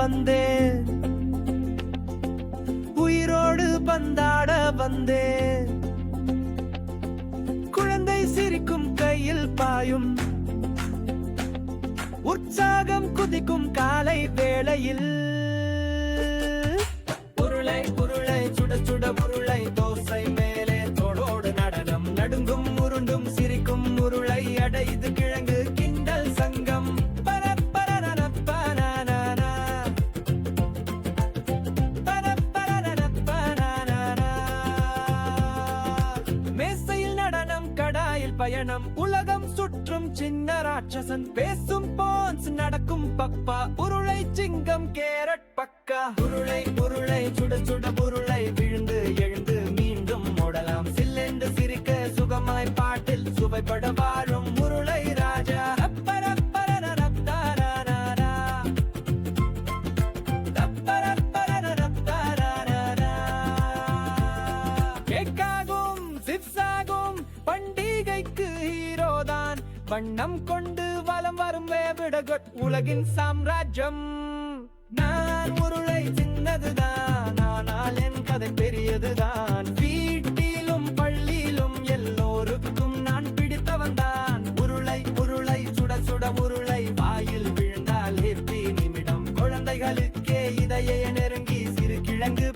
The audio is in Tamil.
வந்தேன். உயிரோடு பந்தாட வந்தேன். குழந்தை சிரிக்கும் கையில் பாயும். உற்சாகம் குதிக்கும் காலை வேளையில். பயணம் உலகம் சுற்றும் சின்ன ராட்சசன். பேசும் போன்ஸ் நடக்கும் பப்பா. உருளை சிங்கம் கேரட் பக்கா. உருளை உருளை சுட சுட உருளை. வண்ணம் கொண்டு வலம் வரும் வேவிடகட் உலகின் சாம்ராஜ்யம். நான் உருளை சின்னதுதான் ஆனால் என் கதை பெரியதுதான். வீட்டிலும் பள்ளியிலும் எல்லோருக்கும் நான் பிடித்தவன் தான் உருளை உருளை சுட சுட உருளை வாயில் விழுந்தால் எத்தி நிமிடம் குழந்தைகளுக்கே இதையே நெருங்கி சிறு கிழங்கு